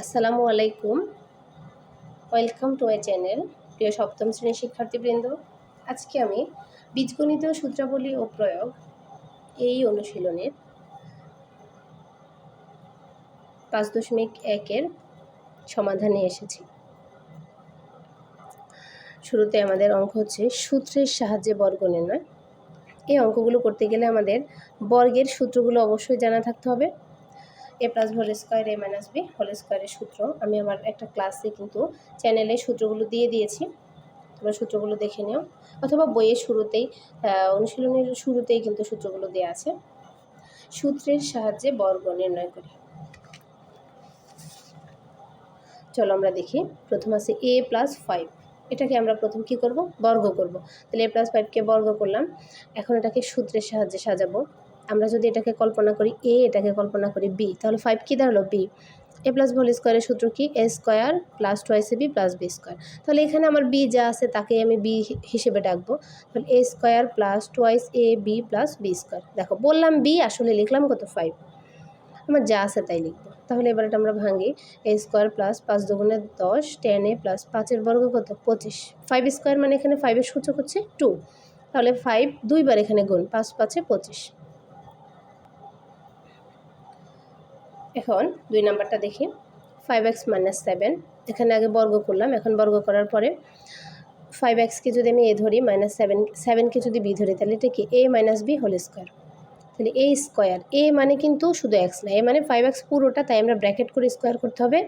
আসসালামু আলাইকুম। Welcome to my channel প্রিয় সপ্তম শ্রেণির শিক্ষার্থীবৃন্দ। আজকে আমি বীজগণিত সূত্রাবলী ও প্রয়োগ এই অনুশীলনের পাঁচ দশমিক একের সমাধানে এসেছি। শুরুতে আমাদের অঙ্ক হচ্ছে সূত্রের সাহায্যে বর্গ নির্ণয় এই অঙ্কগুলো করতে গেলে আমাদের বর্গের সূত্রগুলো অবশ্যই জানা থাকতে হবে। A plus whole square A minus B whole স্কোয়ারের সূত্র। আমি আমার একটা ক্লাসে কিন্তু চ্যানেলে সূত্রগুলো দিয়ে দিয়েছি। তোমরা সূত্রগুলো দেখে নিও। অথবা বইয়ের শুরুতেই অনুশীলনের শুরুতেই কিন্তু সূত্রগুলো দেওয়া আছে। সূত্রের সাহায্যে বর্গ নির্ণয় করি। চলো আমরা দেখি। প্রথম আছে এ প্লাস ফাইভ এটাকে আমরা প্রথম কি করব? বর্গ করব। তাহলে এ প্লাস ফাইভকে বর্গ করলাম। এখন এটাকে সূত্রের সাহায্যে সাজাবো। আমরা যদি এটাকে কল্পনা করি এ, এটাকে কল্পনা করি বি, তাহলে ফাইভ কী দাঁড়াল? বি। এ প্লাস হোল স্কোয়ারের সূত্র কি? A square plus twice A B plus B square তাহলে এখানে আমার বি যা আছে, তাকে আমি বি হিসেবে ডাকবো। তাহলে A square plus twice A B plus B square দেখো, বললাম বি আসলে লিখলাম কত? ফাইভ আমার যা আছে তাই লিখব। তাহলে এবার এটা আমরা ভাঙি। এ স্কোয়ার প্লাস পাঁচ দুগুণে দশ টেন এ প্লাস পাঁচের বর্গ কত? পঁচিশ। ফাইভ স্কোয়ার মানে এখানে ফাইভের সূচক হচ্ছে টু তাহলে ফাইভ দুইবার এখানে গুণ, পাঁচ পাঁচে পঁচিশ। এখন দুই নাম্বারটা দেখি। ফাইভ এক্স মাইনাস সেভেন এখানে আগে বর্গ করলাম, এখন বর্গ করার পরে ফাইভ এক্সকে যদি আমি এ ধরি মাইনাস সেভেন সেভেনকে যদি বি ধরি, তাহলে এটা কি? A minus B whole square তাহলে এ স্কোয়ার এ মানে কিন্তু শুধু এক্স না এ মানে ফাইভ এক্স পুরোটা, তাই আমরা ব্র্যাকেট করে স্কোয়ার করতে হবে।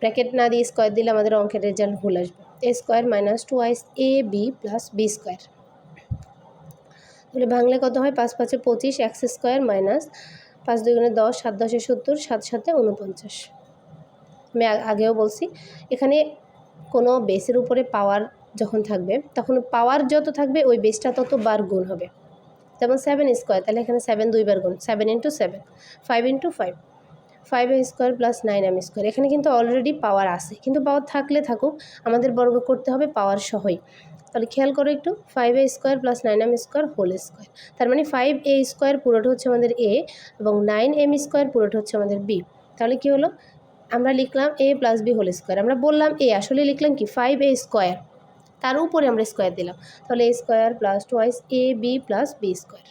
ব্র্যাকেট না দিয়ে স্কোয়ার দিলে আমাদের অঙ্কের রেজাল্ট ভুল আসবে। A square minus twice A B plus B square তাহলে ভাঙলে কত হয়? পাঁচ পাঁচে পঁচিশ এক্স স্কোয়ার মাইনাস পাঁচ দুই গুণে দশ, সাত দশে সত্তর, সাত সাথে উনপঞ্চাশ আমি আগেও বলছি, এখানে কোনো বেসের উপরে পাওয়ার যখন থাকবে, তখন পাওয়ার যত থাকবে, ওই বেসটা তত বার গুণ হবে। যেমন সেভেন স্কোয়ার তাহলে এখানে সেভেন দুইবার গুণ seven into seven five into five five A square plus nine M square এখানে কিন্তু অলরেডি পাওয়ার আছে। কিন্তু পাওয়ার থাকলে থাকুক, আমাদের বর্গ করতে হবে পাওয়ার সহই। তাহলে খেয়াল করো একটু five A square plus nine M square whole square তার মানে ফাইভ এ স্কোয়ার পুরোটা হচ্ছে আমাদের এ এবং নাইন এম স্কোয়ার পুরোটা হচ্ছে আমাদের বি তাহলে কী হলো? আমরা লিখলাম A plus B whole square আমরা বললাম এ আসলে লিখলাম কি? ফাইভ এ স্কোয়ার তার উপরে আমরা স্কোয়ার দিলাম। তাহলে A square plus twice A B plus B square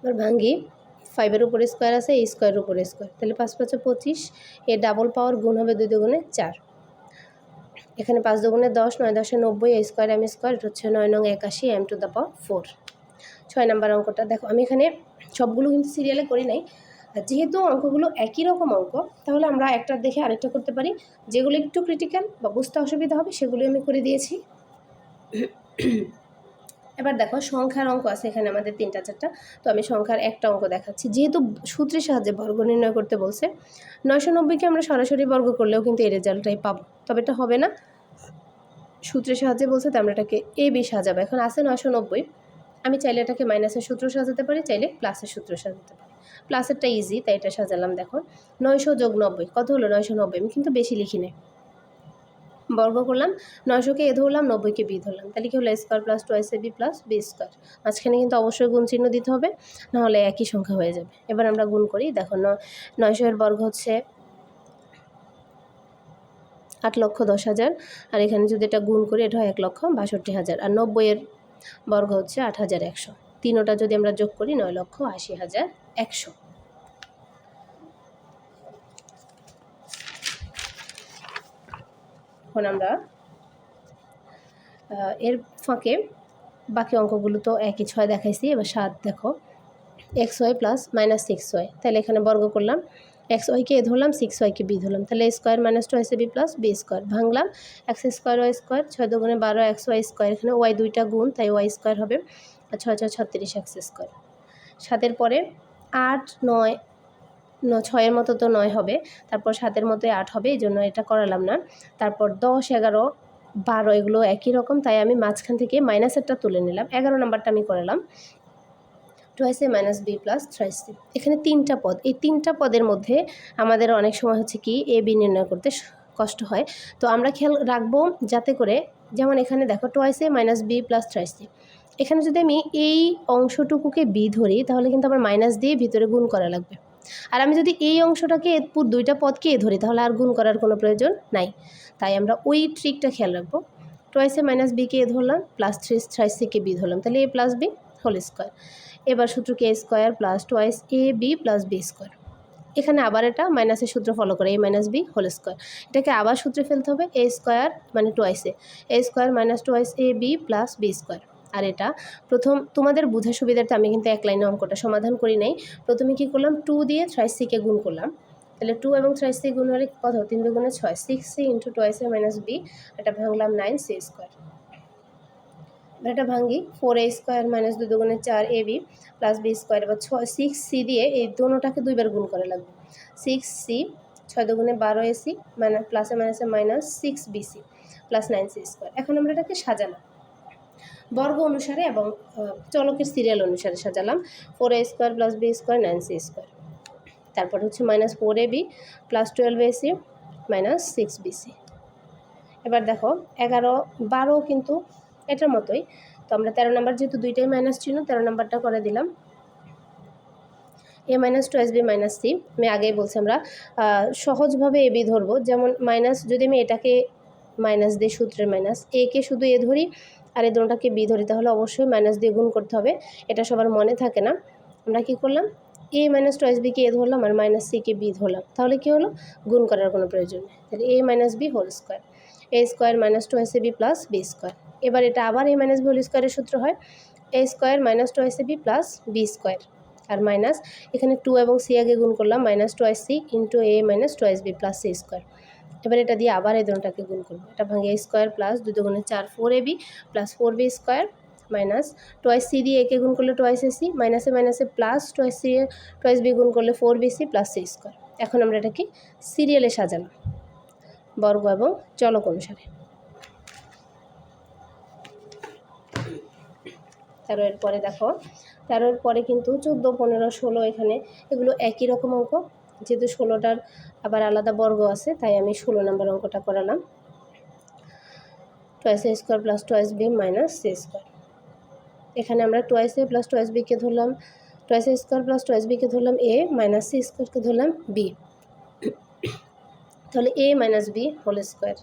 এবার ভাঙ্গি। ফাইভের উপরে স্কোয়ার আছে, এই স্কোয়ারের উপরে স্কোয়ার। তাহলে পাঁচ পাঁচে পঁচিশ এ ডাবল পাওয়ার গুণ হবে দুই দুগুণে চার। এখানে পাঁচ দুগুণে দশ, নয় দশে নব্বই, এই স্কোয়ার এম স্কোয়ার, এটা হচ্ছে নয় নং একাশি M to the power four ছয় নাম্বার অঙ্কটা, দেখো, আমি এখানে সবগুলো কিন্তু সিরিয়ালে করি নাই। যেহেতু অঙ্কগুলো একই রকম অঙ্ক, তাহলে আমরা একটা দেখে আরেকটা করতে পারি। যেগুলো একটু ক্রিটিক্যাল বা বুঝতে অসুবিধা হবে সেগুলি আমি করে দিয়েছি। এবার দেখো সংখ্যার অঙ্ক আছে এখানে আমাদের তিনটা, চারটা। তো আমি সংখ্যার একটা অঙ্ক দেখাচ্ছি। যেহেতু সূত্রের সাহায্যে বর্গ নির্ণয় করতে বলছে নয়শো নব্বইকে আমরা সরাসরি বর্গ করলেও কিন্তু এই রেজাল্টটাই পাবো। তবে এটা হবে না। সূত্রের সাহায্যে বলছে তো আমরা এটাকে এ, বি সাজাবো। এখন আছে নয়শো নব্বই আমি চাইলে এটাকে মাইনাসের সূত্র সাজাতে পারি, চাইলে প্লাসের সূত্র সাজাতে পারি। প্লাসেরটা ইজি তাই এটা সাজালাম, দেখো। নয়শো যোগ নব্বই, কত হলো নয়শো নব্বই আমি কিন্তু বেশি লিখি নেই বর্গ করলাম নয়শোকে এ ধরলাম নব্বইকে বি ধরলাম। তাহলে কি হলো? Square plus two A B plus B square মাঝখানে কিন্তু অবশ্যই গুণ চিহ্ন দিতে হবে, নাহলে একই সংখ্যা হয়ে যাবে। এবার আমরা গুণ করি, দেখো নয়শো এর বর্গ হচ্ছে আট লক্ষ দশ হাজার, আর এখানে যদি এটা গুণ করি, এটা হয় এক লক্ষ বাষট্টি হাজার, আর নব্বইয়ের বর্গ হচ্ছে আট হাজার একশো। তিনোটা যদি আমরা যোগ করি, নয় লক্ষ আশি হাজার একশো। এখন আমরা এর ফাঁকে বাকি অঙ্কগুলো তো একই ছয় দেখাইছি, এবার সাত দেখো। X Y plus minus six Y, তাহলে এখানে বর্গ করলাম। এক্স ওয়াইকে এ ধরলাম, সিক্স ওয়াইকে বি ধরলাম, তাহলে square minus twice b plus b square. ভাঙলাম, x square Y square, ছয় দুগুণে বারো এক্স ওয়াই স্কোয়ার, এখানে ওয়াই দুইটা গুণ, তাই ওয়াই স্কোয়ার হবে, আর ছয় ছয় ছত্রিশ এক্স স্কোয়ার। সাতের পরে আট নয় ন, ছয়ের মতো তো নয় হবে। তারপর সাতের মতো আট হবে এই জন্য এটা করালাম না। তারপর দশ, এগারো, বারো, এগুলো একই রকম, তাই আমি মাঝখান থেকে মাইনাস মাইনাসেরটা তুলে নিলাম। এগারো নাম্বারটা আমি করালাম। Twice minus b plus thrice এখানে তিনটা পদ। এই তিনটা পদের মধ্যে আমাদের অনেক সময় হচ্ছে কি এ বি নির্ণয় করতে কষ্ট হয়। তো আমরা খেয়াল রাখব যাতে করে, যেমন এখানে দেখো twice minus b plus thrice এখানে যদি আমি এই অংশটুকুকে বি ধরি, তাহলে কিন্তু আমার মাইনাস দিয়ে ভিতরে গুণ করা লাগবে। আর আমি যদি এই অংশটাকে দুইটা পদকে এ ধরি, তাহলে আর গুণ করার কোনো প্রয়োজন নাই। তাই আমরা ওই ট্রিকটা খেয়াল রাখব। টয়েসে মাইনাস বিকে এ ধরলাম প্লাস থ্রি থ্রাইস সিকে বি ধরলাম, তাহলে a plus b whole square এবার সূত্রকে a square plus twice a b plus b square এখানে আবার এটা মাইনাসের সূত্র ফলো করে a minus b whole square এটাকে আবার সূত্রে ফেলতে হবে এ স্কোয়ার মানে টোয়াইসে a. Square minus twice a b plus b square আর এটা। প্রথম, তোমাদের বোঝার সুবিধার্থে আমি কিন্তু এক লাইনে অঙ্কটা সমাধান করি নাই। প্রথমে কি করলাম? টু দিয়ে থ্রাইস সিকে গুণ করলাম। তাহলে টু এবং থ্রাইস সি গুণ হলে কত? তিন দুগুণে ছয়। Six c into twice a minus b এটা ভাঙলাম নাইন সি স্কোয়ার এটা ভাঙি। ফোর এ স্কোয়ার মাইনাস দুই দুগুণে চার a b plus b square এবার ছয় সিক্স সি দিয়ে এই দোনোটাকে দুইবার গুণ করা লাগবে। সিক্স সি ছয় দুগুণে বারো এসি মাইনাস প্লাসে মাইনাসে minus six b c plus nine c square এখন আমরা এটাকে সাজালাম। বর্গ অনুসারে এবং চলকের সিরিয়াল অনুসারে সাজালাম। Four a square plus b square nine c square তারপর হচ্ছে minus four a b plus twelve a c minus six b c এবার দেখো, এগারো, বারো কিন্তু এটার মতোই। তো আমরা তেরো নাম্বার যেহেতু দুইটাই মাইনাস ছিল তেরো নাম্বারটা করে দিলাম। A minus twice b minus c আমি আগেই বলছি আমরা সহজভাবে এ বি ধরবো। যেমন মাইনাস যদি আমি এটাকে মাইনাস দিই সূত্রের মাইনাস এ কে শুধু এ ধরি আর এই দুটোটাকে বি ধরি, তাহলে অবশ্যই মাইনাস দিয়ে গুণ করতে হবে। এটা সবার মনে থাকে না। আমরা কি করলাম? এ মাইনাস টু এস বিকে এ ধরলাম আর মাইনাস সিকে বি ধরলাম। তাহলে কি হলো? গুণ করার কোনো প্রয়োজন নেই। তাহলে a minus b whole square a square minus twice a b plus b square এবার এটা আবার এ মাইনাস বি হোল স্কোয়ারের সূত্র হয়। A square minus two S A B plus B square R minus এখানে টু এবং সি আগে গুণ করলাম minus two C into A minus two S B plus C square এবার এটা দিয়ে আবার এই দুটাকে গুণ করব। এটা ভাঙে স্কোয়ার প্লাস দু দুগুণে চার four a b plus four b square minus twice c দিয়ে একে গুণ করলে টোয়াইস এ সি মাইনাসে মাইনাসে plus twice c twice b গুণ করলে four b c plus c square এখন আমরা এটাকে সিরিয়ালে সাজালাম, বর্গ এবং চলক অনুসারে। তেরোর পরে দেখো তেরোর পরে কিন্তু চোদ্দ, পনেরো, ষোলো এখানে এগুলো একই রকম অঙ্ক। যেহেতু ষোলোটার আবার আলাদা বর্গ আছে, তাই আমি ষোলো নম্বর অঙ্কটা করালাম। Twice a square plus twice b minus c square এখানে আমরা টোয়াইস এ প্লাস টোয়াইস বিকে ধরলাম twice a square plus twice বিকে ধরলাম এ মাইনাস সি স্কোয়ারকে ধরলাম বি তাহলে a minus b whole square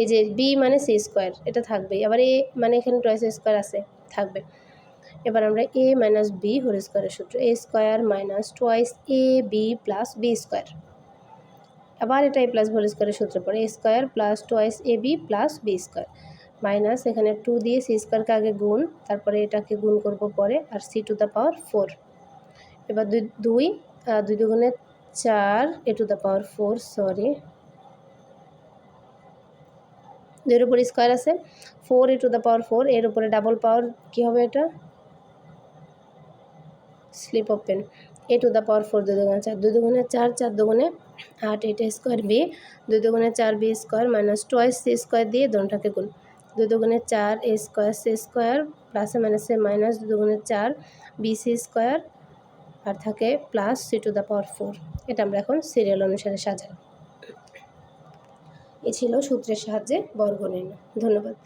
এই যে বি মানে সি স্কোয়ার এটা থাকবেই। আবার এ মানে এখানে টোয়াইস স্কোয়ার আছে, থাকবে। এবার আমরা এ মাইনাস বি হোল স্কোয়ারের সূত্র a square minus twice a b plus b square আবার এটা এ প্লাস হোল স্কোয়ারের সূত্র পড়ে a square plus twice a b plus b square minus এখানে টু দিয়ে সি স্কোয়ারকে আগে গুণ, তারপরে এটাকে গুণ করব পরে, আর c to the power four এবার দুই দুই দুই দুগুণে চার a to the power four sorry দুইয়ের উপর স্কোয়ার আছে four a to the power four এর উপরে ডাবল পাওয়ার কী হবে এটা? Slip open. A to the power four দুই দুগুণে চার। দুই দুগুণে চার চার দুগুণে আট, এটা স্কোয়ার বি দুই দুগুণে চার b square minus twice c square দিয়ে দোনটাকে গুণ। দুই দুগুণে চার এ স্কোয়ার সি স্কোয়ার প্লাসে মাইনাসে মাইনাস দুই চার বি সি স্কোয়ার আর থাকে plus c to the power four এটা আমরা এখন সিরিয়াল অনুসারে সাজালাম এ ছিল সূত্রের সাহায্যে বর্গ নির্ণয় ধন্যবাদ।